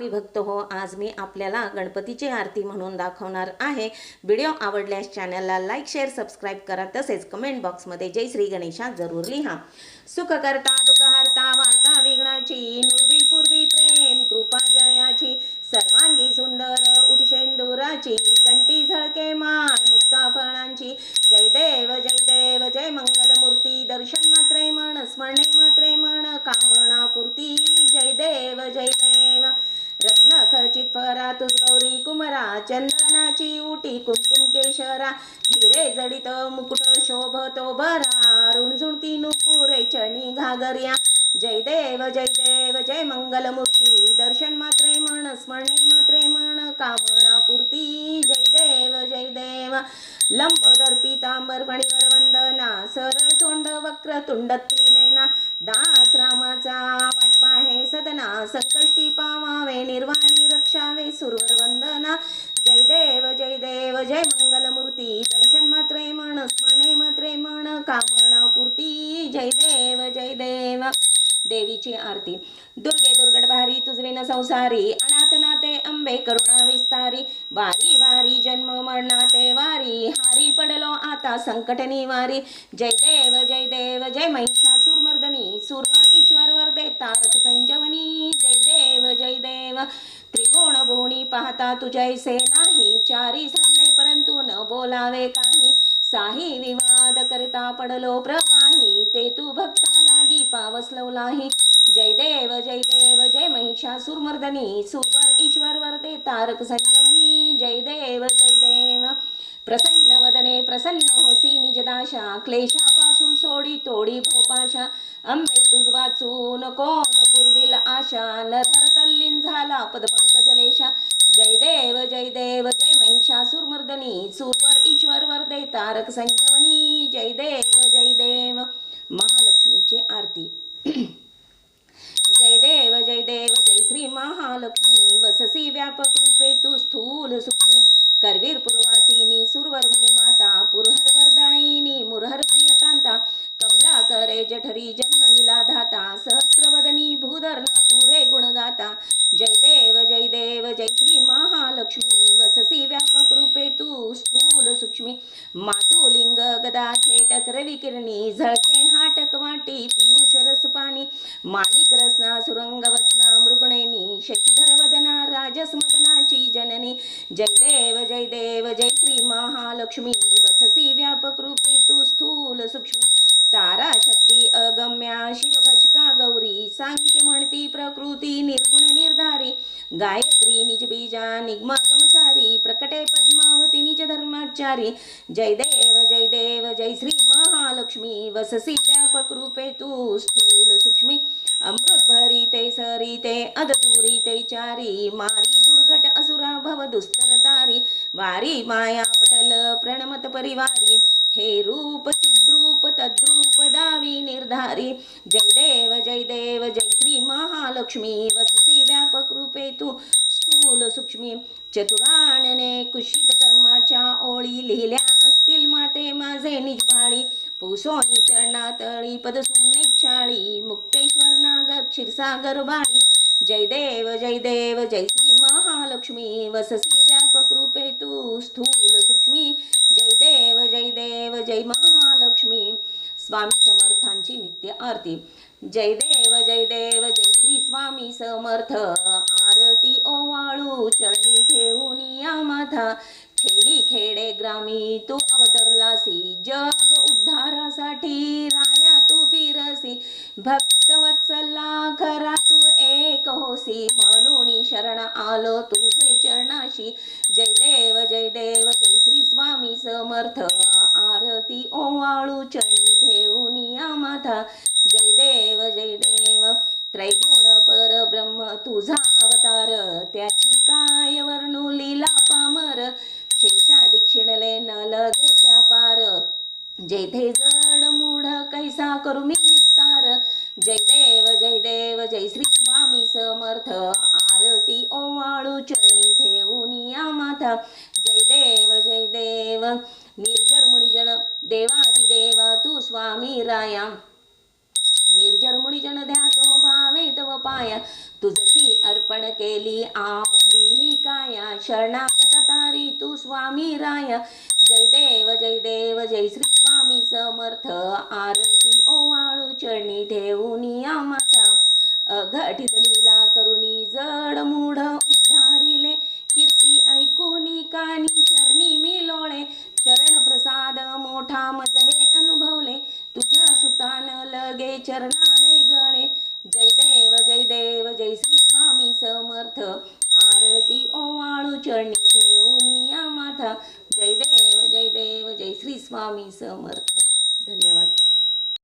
मी भक्त हो आज मी आपल्याला गणपतीची आरती म्हणून दाखवणार आहे. व्हिडिओ आवडल्यास चॅनलला लाईक शेअर सबस्क्राईब करा. तसेच कमेंट बॉक्समध्ये जय श्री गणेशा जरूर लिहा. सुख करता दुःख हरता वार्ता विघ्नाची नुरवी पूर्वी प्रेम कृपा जयाची सर्वांगी सुंदर उठशेंदुराची कंटी झळके माळ मुक्ता फळांची जय देव जय देव जय मंगलमूर्ती दर्शन मात्रे म्हण स्मरणे मात्रे म्हण कामना पूर्ती जय देव जय देव रत्न खचित फरा तुझ गौरी चंदनाची उटी कुमकुम केशरा हिरे जडित मुकुट शोभतो बरा रुणझुणती नुपुरे चणी घागर्या. जय देव जय देव जय मंगलमूर्ती दर्शन मात्रे म्हण स्मरणे मात्रे म्हण कामना पूर्ती. जय देव जय देव. लंबोदर पितांबर फणीवर वंदना सरळ सोंड वक्र तुंड त्रिने जय मंगलमूर्ती दर्शन मात्रे म्हण स्मरणे मात्रे म्हण कामना पूर्ती जय देव जय देव. देवीची आरती. दुर्गे दुर्गट भारी तुझवे संसारी अनाथ नाते अंबे करुणा विस्तारी वारी वारी जन्म मरणाते वारी हारी पडलो आता संकट निवारी. जय देव जय देव जय महिषासूर मर्दनी सुरवर ईश्वर वरदे तारक संजवनी. जय देव जय देव त्रिगुण भुवनी पाहता तुझ्या सेना चारी श्रमले परंतु न बोलावे काही? साही विवाद करता पडलो प्रवाही ते तू भक्ता लागी पावसलवलाही जय देव जय देव जय महिषासूर मर्दनी सुरवर ईश्वर वरदे तारक संजवनी. जय देव जय देव. प्रसन्न वदने प्रसन्न होसी निजदाशा क्लेशापासून सोडी तोडी भोपाशा. अंबे तुझ वाचून कोण पुरविल आशा? नधर तल्लीन झाला पदपंकजलेशा जय देव जय देव जय महिषासूर मर्दनी सुरवर ईश्वर वरदे तारक जय देव जय देव महालक्ष्मीची आरती. जय देव जय देव जय श्री महालक्ष्मी वससी व्यापक रूपे तू स्थूल सुखी करवीर पूर्वासिनी सुरवर मुनी माता पुरहर वरदायिनी मुरहर प्रियकांता कमला करे जठरी जन्मविला धाता सहस्रवदनी भूधर्णा पुरे गुणगाता जय देव जय देव जय श्री महालक्ष्मी वससी व्यापक रूपे तू स्थूल सूक्ष्मी मातुलिंग गदा थेटक रविकिरणी हाटक वाटी पियुष रस पाणी माणिक रसना सुरंग वसना मृगणेनी शशिधर वदना राजस मदनाची जननी. जय देव जय देव जय श्री महालक्ष्मी. वससी व्यापक रूपे तू स्थूल सूक्ष्मी. तारा शक्ती अगम्या शिवभजका गौरी. सांख्य म्हणती प्रकृती निर्गुण निर्धारी. गायत्री निजबीजा निगमागम सारी प्रकटे पद्मावती निज धर्माचारी. जय देव जय देव जय श्री महालक्ष्मी वससी व्यापक रूपे तू स्थूल सूक्ष्मी. अमृत भरिते सरिते ते चारी. मारी दुर्घट असुरा भव दुस्तर तारी. वारी माया पटल प्रणमत परिवारी. हे रूप चिद्रूप तद्रूप दावी निर्धारी. जय देव जय देव जय श्री महालक्ष्मी वससी व्यापक रूपे तू स्थूल सूक्ष्मी. चतुराणने कुशित कर्माच्या ओळी लिहिल्या ते माझे निजवाळी पुसोनी चरणातळी पदसुमने क्षाळी मुक्तेश्वर नागर क्षीरसागर बाळी जय देव जय देव जय श्री महालक्ष्मी वससी व्यापक रूपे तू स्थूल सूक्ष्मी. जय देव जय देव जय महालक्ष्मी. स्वामी समर्थांची नित्य आरती. जय देव जय देव जय श्री स्वामी समर्थ. आरती ओवाळू चरणी ठेवून या माथा. खेली खेडे ग्रामी तू अवतरलासी. जग उद्धारासाठी राया तू फिरसी. भक्तवत्सला खरा तू एक होसी. म्हणून शरण आलो तुझे चरणाशी. जय देव जय देव जय श्री स्वामी समर्थ. आरती ओवाळू चरणी ठेवून या माथा. जय देव जय देव. त्रैगुण परब्रह्म तुझा अवतार. त्याची काय वर्णू लीला पामर? शेषा दीक्षिणले न लगे त्या पार. जेथे जड मूढ कैसा करू मी विस्तार. जय देव जय देव जय श्री स्वामी समर्थ. आरती ओवाळू चरणी ठेवून या माथा. जय देव जय देव. निर्जर मुनिजन देवादिदेवा तू स्वामी राया. निर्जर मुनिजन ध्यातो भावे तव पाया. तुझसी अर्पण केली आपली ही काया. शरणागतता तू स्वामी राय. जय देव जय देव जय श्री स्वामी समर्थ. आरती ओवाळू चरणी ठेवून या माता. अघटित लीला करुणी जड मूढ उद्धारिले. कीर्ती ऐकूनी कानी चरणी मी लोळे चरण प्रसाद मोठा मज हे अनुभवले. तुझ्या सुतान लगे चरणावे गळे. जय देव जय देव जय श्री स्वामी समर्थ. आरती ओवाळू चरणी जय देव जय देव जय श्री स्वामी समर्थ.